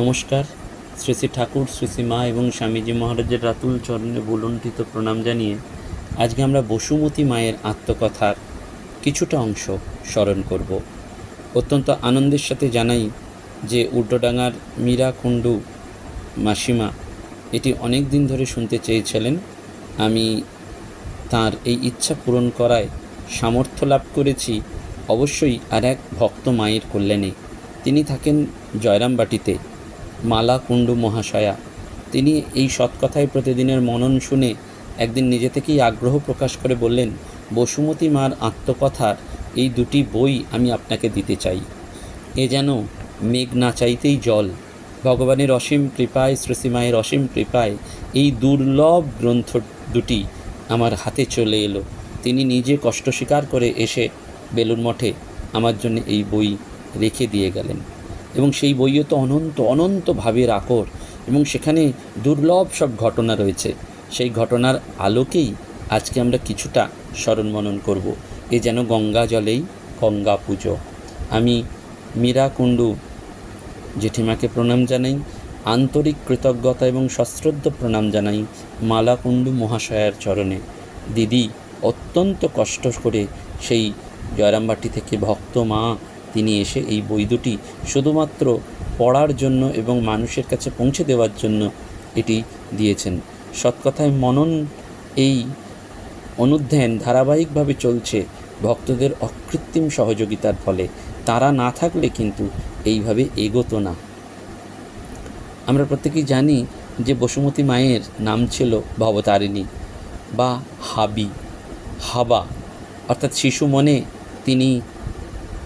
নমস্কার। শ্রী শ্রী ঠাকুর, শ্রী শ্রী মা এবং স্বামীজি মহারাজের রাতুল চরণে বুলণ্ঠিত প্রণাম জানিয়ে আজকে আমরা বসুমতী মায়ের আত্মকথার কিছুটা অংশ স্মরণ করব। অত্যন্ত আনন্দের সাথে জানাই যে উল্টোডাঙার মীরা কুণ্ডু মাসিমা এটি অনেক দিন ধরে শুনতে চেয়েছিলেন। আমি তার এই ইচ্ছা পূরণ করায় সামর্থ্য লাভ করেছি অবশ্যই আর এক ভক্ত মায়ের কল্যাণে। তিনি থাকেন জয়রামবাটিতে। মালা কুণ্ডু মহাশয়া। তিনি এই সৎকথায় প্রতিদিনের মনন শুনে একদিন নিজে থেকেই আগ্রহ প্রকাশ করে বললেন, বসুমতী মার আত্মকথার এই দুটি বই আমি আপনাকে দিতে চাই। এ যেন মেঘ না চাইতেই জল। ভগবানের অসীম কৃপায় শ্রীসীমায়ের অসীম কৃপায় এই দুর্লভ গ্রন্থ দুটি আমার হাতে চলে এলো। তিনি নিজে কষ্ট স্বীকার করে এসে বেলুর মঠে আমার জন্য এই বই রেখে দিয়ে গেলেন। এবং সেই বইও তো অনন্ত অনন্ত ভাবের আকর। এবং সেখানে দুর্লভ সব ঘটনা রয়েছে। সেই ঘটনার আলোকেই আজকে আমরা কিছুটা স্মরণ মনন করব। এ যেন গঙ্গা জলেই গঙ্গা পুজো। আমি মীরা কুণ্ডু, জেঠিমাকে প্রণাম জানাই, আন্তরিক কৃতজ্ঞতা এবং সশ্রদ্ধ প্রণাম জানাই মালাকুণ্ডু মহাশয়ার চরণে। দিদি অত্যন্ত কষ্ট করে সেই জয়রামবাটি থেকে ভক্ত মা তিনি এসে এই বই দুটি শুধুমাত্র পড়ার জন্য এবং মানুষের কাছে পৌঁছে দেওয়ার জন্য এটি দিয়েছেন। সৎকথায় মনন এই অনুধ্যান ধারাবাহিকভাবে চলছে, ভক্তদের অকৃত্রিম সহযোগিতার ফলে। তারা না থাকলে কিন্তু এইভাবে এগোতো না। আমরা প্রত্যেকেই জানি যে বসুমতী মায়ের নাম ছিল ভবতারিণী বা হাবি, হাবা, অর্থাৎ শিশু মনে তিনি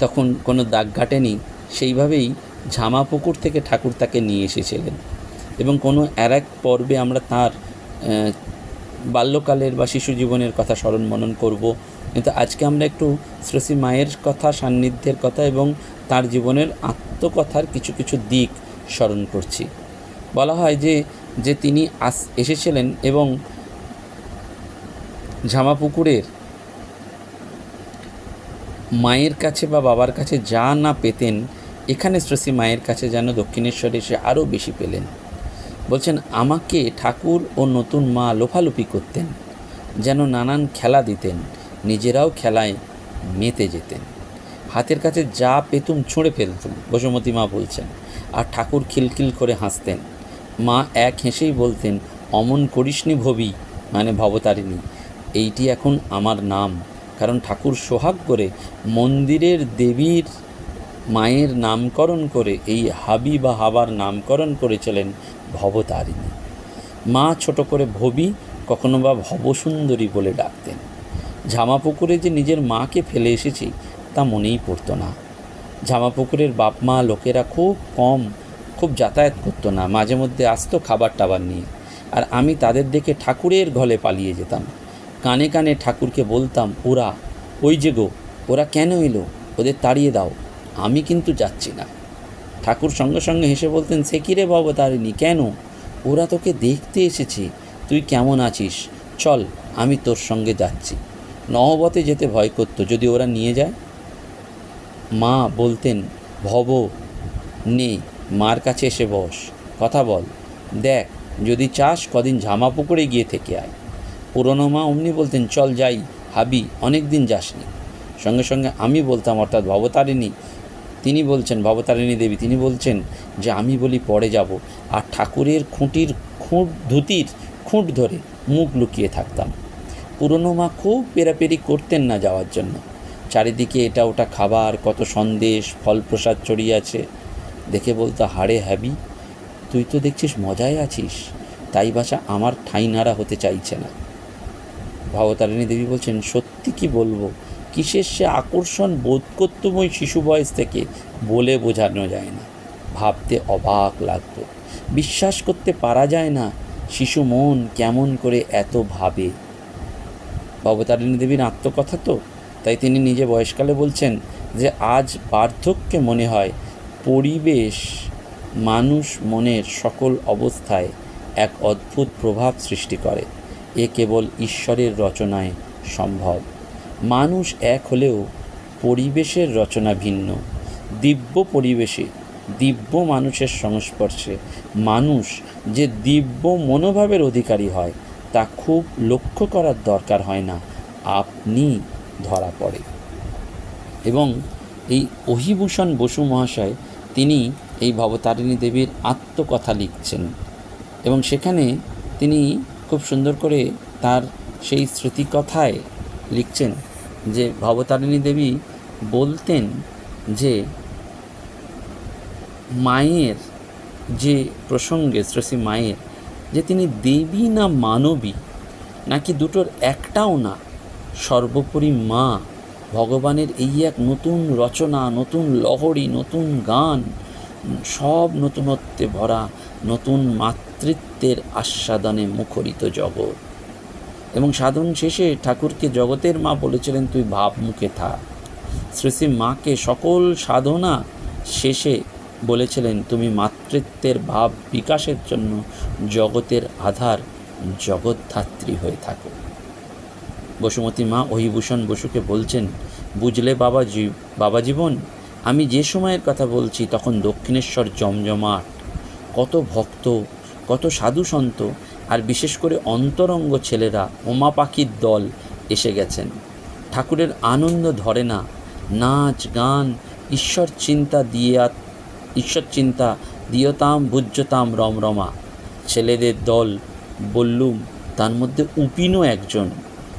তখন কোনো দাগ কাটেনি সেইভাবেই ঝামাপুকুর থেকে ঠাকুর তাকে নিয়ে এসেছিলেন। এবং কোনো আর এক পর্বে আমরা তার বাল্যকালের বা শিশু জীবনের কথা স্মরণ মনন করব। কিন্তু আজকে আমরা একটু শ্রেষী মায়ের কথা, সান্নিধ্যের কথা এবং তার জীবনের আত্মকথার কিছু কিছু দিক স্মরণ করছি। বলা হয় যে যে তিনি আস, এসেছিলেন এবং ঝামাপুকুরের মায়ের কাছে বা বাবার কাছে যা না পেতেন, এখানে শ্রেষী মায়ের কাছে যেন দক্ষিণেশ্বরে এসে আরও বেশি পেলেন। বলছেন, আমাকে ঠাকুর ও নতুন মা লোফালুপি করতেন, যেন নানান খেলা দিতেন, নিজেরাও খেলায় মেতে যেতেন। হাতের কাছে যা পেতুম ছুঁড়ে ফেলতুম। বসুমতী মা বলছেন, আর ঠাকুর খিলখিল করে হাসতেন। মা এক হেসেই বলতেন, অমন করিসনি ভবি মানে ভবতারিণী, এইটি এখন আমার নাম কারণ ঠাকুর সোহাগ করে মন্দিরের দেবীর মায়ের নামকরণ করে, এই হাবি বা হাবার নামকরণ করেছিলেন ভবতারিণী। মা ছোট করে ভবি কখনো বা ভবসুন্দরী বলে ডাকতেন। ঝামাপুকুরে যে নিজের মাকে ফেলে এসেছি, তা মনেই পড়তো না। ঝামাপুকুরের বাপ মা লোকেরা খুব কম, খুব যাতায়াত করতো না। মাঝে মধ্যে আসতো খাবার টাবার নিয়ে। আর আমি তাদের দেখে ঠাকুরের ঘলে পালিয়ে যেতাম। কানে কানে ঠাকুরকে বলতাম, ওরা, ওই যে গো, ওরা কেন এলো? ওদের তাড়িয়ে দাও। আমি কিন্তু যাচ্ছি না। ঠাকুর সঙ্গে সঙ্গে হেসে বলতেন, সে কী রে বাবা তারিণী কেন? ওরা তোকে দেখতে এসেছে। তুই কেমন আছিস? চল, আমি তোর সঙ্গে যাচ্ছি। নহবতে যেতে ভয় করতো, যদি ওরা নিয়ে যায়। মা বলতেন, ভব, নে, মার কাছে এসে বস। কথা বল। দেখ, যদি চাস কদিন ঝামা পুকুরে গিয়ে থেকে আয়। পুরনো মা অমনি বলতেন, চল যাই হাবি অনেক দিন যাসনি। সঙ্গে সঙ্গে আমি বলতাম, অর্থাৎ ভবতারিণী। তিনি বলছেন, ভবতারিণী দেবী, তিনি বলছেন যে, আমি বলি, পরে যাব। আর ঠাকুরের খুঁটির খুঁট, ধুতির খুঁট ধরে মুখ লুকিয়ে থাকতাম। পুরনো মা খুব পেরাপেরি করতেন না যাওয়ার জন্য। চারিদিকে এটা ওটা খাবার, কত সন্দেশ ফল প্রসাদ ছড়িয়ে আছে। দেখে বলতো, হাড়ে হ্যাবি তুই তো দেখছিস, মজায় আছিস। তাই বাছা, আমার ঠাঁই নাড়া হতে চাইছে না। ভবতারিণী দেবী বলছেন, সত্যি কি বলব? কিসের সে আকর্ষণ বোধ করতুম ওই শিশু বয়স থেকে বলে বোঝানো যায় না। ভাবতে অবাক লাগতো। বিশ্বাস করতে পারা যায় না শিশু মন কেমন করে এত ভাবে। ভবতারিণী দেবীর আত্মকথা তো, তাই তিনি নিজে বয়সকালে বলছেন যে, আজ বার্ধক্যে মনে হয় পরিবেশ মানুষ মনের সকল অবস্থায় এক অদ্ভুত প্রভাব সৃষ্টি করে। এ কেবল ঈশ্বরের রচনায় সম্ভব। মানুষ এক হলেও পরিবেশের রচনা ভিন্ন। দিব্য পরিবেশে, দিব্য মানুষের সংস্পর্শে মানুষ যে দিব্য মনোভাবের অধিকারী হয়, তা খুব লক্ষ্য করার দরকার হয় না, আপনি ধরা পড়ে। এবং এই অহিভূষণ বসু মহাশয়, তিনি এই ভবতারিণী দেবীর আত্মকথা লিখছেন। এবং সেখানে তিনি খুব সুন্দর করে তার সেই স্মৃতিকথায় লিখছেন যে ভবতারিণী দেবী বলতেন যে মায়ের যে প্রসঙ্গে শ্রেষী মায়ের, যে তিনি দেবী না মানবী, নাকি দুটোর একটাও না, সর্বোপরি মা, ভগবানের এই এক নতুন রচনা, নতুন লহরী, নতুন গান, সব নতুনত্বে ভরা, নতুন মাতৃত্বের আস্বাদনে মুখরিত জগৎ। এবং সাধন শেষে ঠাকুরকে জগতের মা বলেছিলেন, তুই ভাব মুখে থাক। শ্রী মাকে সকল সাধনা শেষে বলেছিলেন, তুমি মাতৃত্বের ভাব বিকাশের জন্য জগতের আধার জগৎধাত্রী হয়ে থাকো। বসুমতী মা অহিভূষণ বসুকে বলছেন, বুঝলে বাবা জী, বাবা জীবন, আমি যে সময়ের কথা বলছি, তখন দক্ষিণেশ্বর জমজমাট, কত ভক্ত কত সাধু সন্ত আর বিশেষ করে অন্তরঙ্গ ছেলেরা ওমা পাখির দল এসে গেছেন। ঠাকুরের আনন্দ ধরে না। নাচ, গান, ঈশ্বর চিন্তা দিয়া ঈশ্বর চিন্তা দিয়তাম বুজ্যতাম রমরমা। ছেলেদের দল, বললুম, তার মধ্যে উপিনও একজন।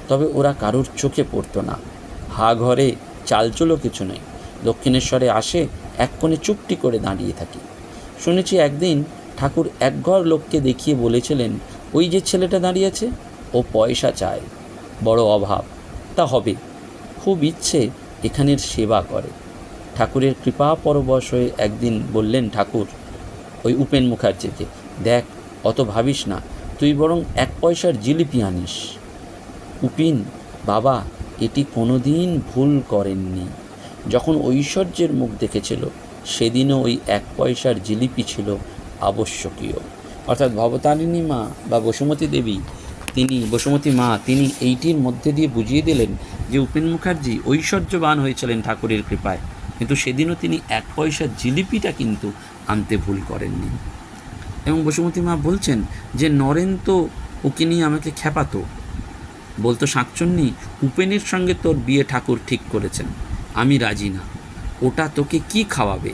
তবে ওরা কারোর চোখে পড়তো না। হা ঘরে চালচলো কিছু নেই। দক্ষিণেশ্বরে আসে এক কোণে চুপটি করে দাঁড়িয়ে থাকি। শুনেছি একদিন ঠাকুর একঘর লোককে দেখিয়ে বলেছিলেন, ওই যে ছেলেটা দাঁড়িয়েছে ও পয়সা চায়। বড় অভাব, তা হবে। খুব ইচ্ছে এখানের সেবা করে। ঠাকুরের কৃপা পরবশ হয়ে একদিন বললেন, ঠাকুর, ওই উপেন মুখার্জিকে দেখ, অত ভাবিস না, তুই বরং এক পয়সার জিলিপি আনিস। উপিন, বাবা, এটি কোনোদিন ভুল করেননি। যখন ঐশ্বর্যের মুখ দেখেছিল, সেদিনও ওই এক পয়সার জিলিপি ছিল আবশ্যকীয়। অর্থাৎ ভবতারিণী মা বা বসুমতী দেবী, তিনি, বসুমতী মা, তিনি এইটির মধ্যে দিয়ে বুঝিয়ে দিলেন যে উপেন মুখার্জি ঐশ্বর্যবান হয়েছিলেন ঠাকুরের কৃপায়। কিন্তু সেদিনও তিনি এক পয়সার জিলিপিটা কিন্তু আনতে ভুল করেননি। এবং বসুমতী মা বলছেন যে, নরেন তো ওকে নিয়ে আমাকে খেপাতো বলতো, শাঁকচন্নি, উপেনের সঙ্গে তোর বিয়ে ঠাকুর ঠিক করেছেন। আমি রাজি না। ওটা তোকে কি খাওয়াবে?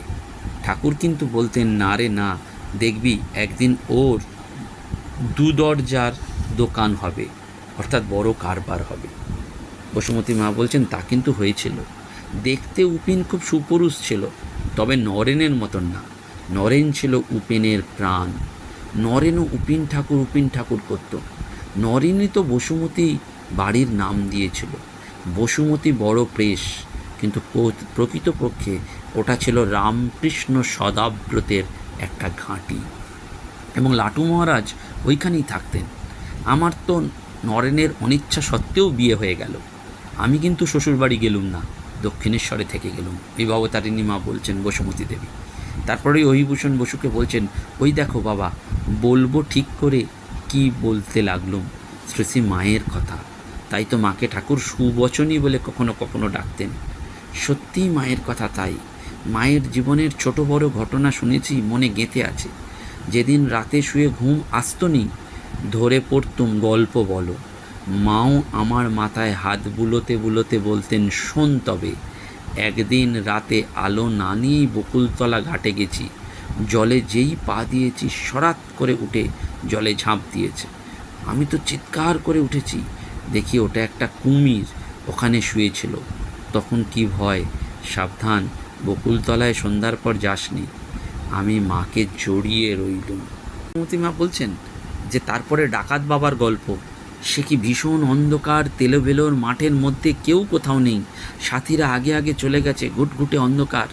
ঠাকুর কিন্তু বলতেন, না রে, না। দেখবি একদিন ওর দু দরজার দোকান হবে, অর্থাৎ বড় কারবার হবে। বসুমতী মা বলছেন, তা কিন্তু হয়েছিল। দেখতে উপিন খুব সুপুরুষ ছিল, তবে নরেনের মতন না। নরেন ছিল উপেনের প্রাণ। নরেনও উপিন ঠাকুর উপিন ঠাকুর করত। নরেনই তো বসুমতী বাড়ির নাম দিয়েছিল। বসুমতী বড় প্রেস, কিন্তু প্রকৃতপক্ষে ওটা ছিল রামকৃষ্ণ সদাব্রতের একটা ঘাঁটি। এবং লাটু মহারাজ ওইখানেই থাকতেন। আমার তো নরেনের অনিচ্ছা সত্ত্বেও বিয়ে হয়ে গেল। আমি কিন্তু শ্বশুরবাড়ি গেলুম না, দক্ষিণেশ্বরে থেকে গেলুম এই ভবতারিণী মা বলছেন বসুমতী দেবী। তারপরে অহিভূষণ বসুকে বলছেন, ওই দেখো বাবা, বলব ঠিক করে কি বলতে লাগলুম? শ্রী শ্রী মায়ের কথা। তাই তো মাকে ঠাকুর সুবচনই বলে কখনো কখনো ডাকতেন। সত্যিই মায়ের কথা তাই। মায়ের জীবনের ছোট বড় ঘটনা শুনেছি, মনে গেঁথে আছে। যেদিন রাতে শুয়ে ঘুম আসতনি ধরে পড়তুম গল্প বলো। মাও আমার মাথায় হাত বুলোতে বুলোতে বলতেন, শোন তবে, একদিন রাতে আলো না নিয়েই বকুলতলা ঘাটে গেছি। জলে যেই পা দিয়েছি, সরাত করে উঠে জলে ঝাঁপ দিয়েছে। আমি তো চিৎকার করে উঠেছি, দেখি ওটা একটা কুমির ওখানে শুয়েছিল। তখন কি ভয়, সাবধান বকুলতলায় সন্ধ্যার পর যাসনি। আমি মাকে জড়িয়ে রইলুম। মা বলছেন যে তারপরে ডাকাত বাবার গল্প। সে কি ভীষণ অন্ধকার, তেলোভেলোর মাঠের মধ্যে কেউ কোথাও নেই। সাথীরা আগে আগে চলে গেছে, ঘুটঘুটে অন্ধকার।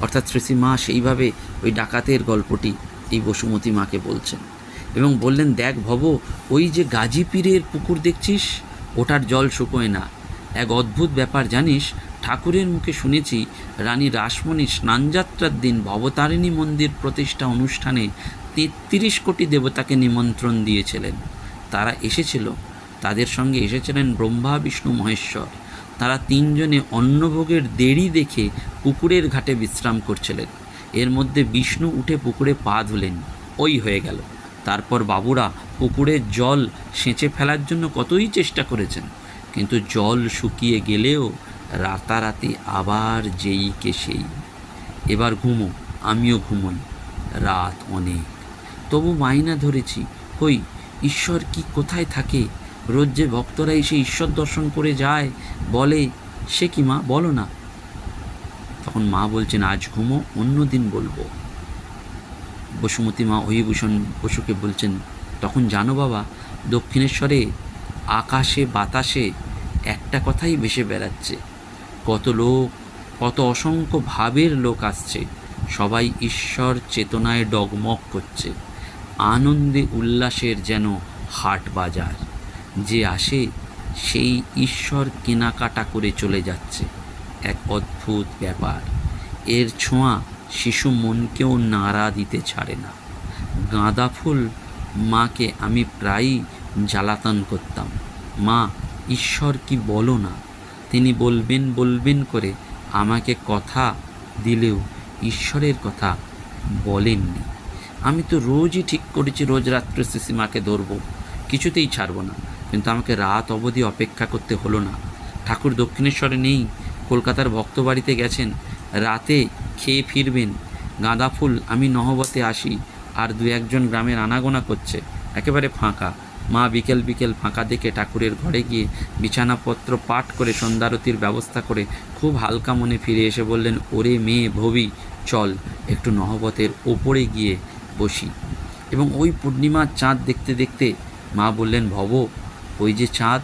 অর্থাৎ শ্রীশ্রী মা সেইভাবে ওই ডাকাতের গল্পটি এই বসুমতী মাকে বলছেন। এবং বললেন, দেখ ভব, ওই যে গাজী পীরের পুকুর দেখছিস? ওটার জল শুকোয় না। এক অদ্ভুত ব্যাপার জানিস ঠাকুরের মুখে শুনেছি রানী রাসমণি স্নানযাত্রার দিন ভবতারিণী মন্দির প্রতিষ্ঠা অনুষ্ঠানে তেত্রিশ কোটি দেবতাকে নিমন্ত্রণ দিয়েছিলেন। তারা এসেছিল, তাদের সঙ্গে এসেছিলেন ব্রহ্মা, বিষ্ণু, মহেশ্বর। তারা তিনজনে অন্নভোগের দেরি দেখে পুকুরের ঘাটে বিশ্রাম করছিলেন। এর মধ্যে বিষ্ণু উঠে পুকুরে পা ধুলেন। ওই হয়ে গেল। তারপর বাবুরা পুকুরের জল সেঁচে ফেলার জন্য কতই চেষ্টা করেছেন। কিন্তু জল শুকিয়ে গেলেও রাতারাতি আবার যেই কে সেই। এবার ঘুমো, আমিও ঘুমোই, রাত অনেক। তবু মাইনা ধরেছি, কই, ঈশ্বর কি কোথায় থাকে? রোজ যে ভক্তরা এসে ঈশ্বর দর্শন করে যায়, বলে, সে কি মা? বলো না। তখন মা বলছেন, আজ ঘুমো, অন্য দিন বলব। বসুমতী মা অহিভূষণ বসুকে বলছেন, তখন জানো বাবা, দক্ষিণেশ্বরে আকাশে বাতাসে একটা কথাই ভেসে বেড়াচ্ছে। কত লোক, কত অসংখ্য ভাবের লোক আসছে। সবাই ঈশ্বর চেতনায় ডগমগ করছে। আনন্দে উল্লাসের যেন হাট বাজার। যে আসে, সেই ঈশ্বর কেনাকাটা করে চলে যাচ্ছে। এক অদ্ভুত ব্যাপার। এর ছোঁয়া শিশু মনকেও নাড়া দিতে ছাড়ে না। গাঁদা ফুল, মাকে আমি প্রায়ই জ্বালাতন করতাম। মা, ঈশ্বর কি বলো না? তিনি বলবেন বলবেন করে আমাকে কথা দিলেও, ঈশ্বরের কথা বলেননি। আমি তো রোজই ঠিক করেছি, রোজ রাত্রে শ্রীমাকে ধরবো, কিছুতেই ছাড়বো না। কিন্তু আমাকে রাত অবধি অপেক্ষা করতে হলো না। ঠাকুর দক্ষিণেশ্বরে নেই, কলকাতার ভক্ত বাড়িতে গেছেন, রাতে খেয়ে ফিরবেন। গাঁদা ফুল আমি নহবতে আসি, আর দু একজন গ্রামের আনাগোনা করছে, একেবারে ফাঁকা। মা বিকেল বিকেল ফাঁকা দেখে ঠাকুরের ঘরে গিয়ে বিছানাপত্র পাঠ করে সন্ধ্যারতির ব্যবস্থা করে খুব হালকা মনে ফিরে এসে বললেন, ওরে মেয়ে ভবি, চল, একটু নহবতের ওপরে গিয়ে বসি। এবং ওই পূর্ণিমার চাঁদ দেখতে দেখতে মা বললেন, ভব, ওই যে চাঁদ,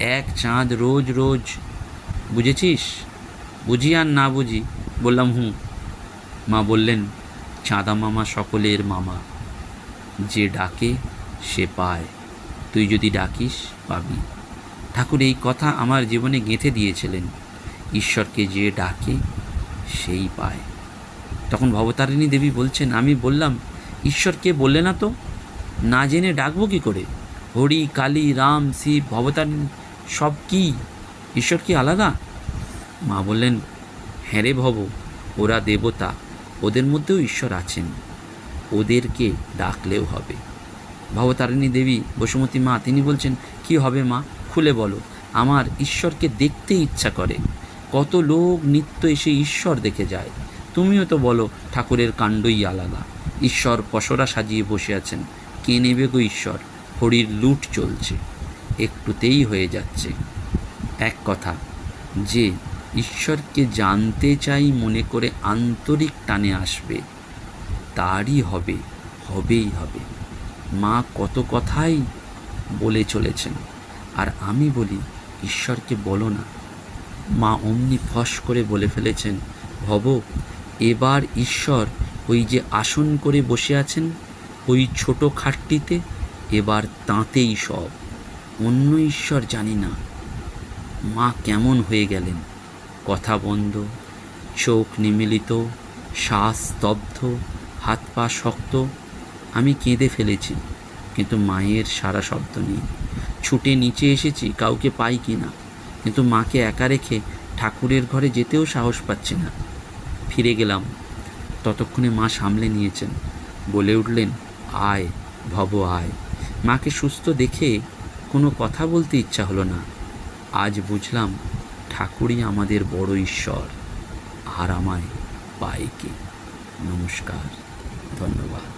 এক চাঁদ রোজ রোজ, বুঝেছিস? বুঝি আর না বুঝি? বললাম, হুঁ। মা বললেন, চাঁদা মামা সকলের মামা, যে ডাকে সে পায়। তুই যদি ডাকিস, পাবি। ঠাকুর, এই কথা আমার জীবনে গেঁথে দিয়েছিলেন। ঈশ্বরকে যে ডাকে, সেই পায়। তখন ভবতারিণী দেবী বলছেন, আমি বললাম, ঈশ্বরকে বললে না তো? না জেনে ডাকবো কী করে? হরি, কালী, রাম, শিব, ভবতারিণী, সব কি? ঈশ্বর কি আলাদা? মা বললেন হ্যাঁ রে ভব, ওরা দেবতা, ওদের মধ্যেও ঈশ্বর আছেন। ওদেরকে ডাকলেও হবে। ভবতারিণী দেবী বসুমতী মা, তিনি বলছেন, কি হবে মা? খুলে বলো। আমার ঈশ্বরকে দেখতে ইচ্ছা করে। কত লোক নিত্য এসে ঈশ্বর দেখে যায়। তুমিও তো বলো, ঠাকুরের কাণ্ডই আলাদা। ঈশ্বর পসরা সাজিয়ে বসে আছেন। কে নেবে গো ঈশ্বর? হরির লুট চলছে। একটুতেই হয়ে যাচ্ছে। এক কথা, যে ঈশ্বরকে জানতে চাই মনে করে আন্তরিক টানে আসবে, তারই হবে, হবেই হবে। মা কত কথাই বলে চলেছেন। আর আমি বলি, ঈশ্বরকে বলো না। মা অমনি ফস করে বলে ফেলেছেন, ভব, এবার ঈশ্বর ওই যে আসন করে বসে আছেন, ওই ছোট খাটটিতে, এবার তাঁতেই সব। অন্য ঈশ্বর জানি না। মা কেমন হয়ে গেলেন। কথা বন্ধ, চোখ নিমিলিত, শ্বাস স্তব্ধ, হাত পা শক্ত আমি কেঁদে ফেলেছি, কিন্তু মায়ের সারা শব্দ নেই। ছুটে নিচে এসেছি, কাউকে পাই কি না। কিন্তু মাকে একা রেখে ঠাকুরের ঘরে যেতেও সাহস পাচ্ছি না। ফিরে গেলাম। ততক্ষণে মা সামলে নিয়েছেন। বলে উঠলেন, আয়, ভব, আয়। মাকে সুস্থ দেখে কোনো কথা বলতে ইচ্ছা হলো না। আজ বুঝলাম, ঠাকুরই আমাদের বড় ঈশ্বর। আর আমায় পায় কে? নমস্কার, ধন্যবাদ।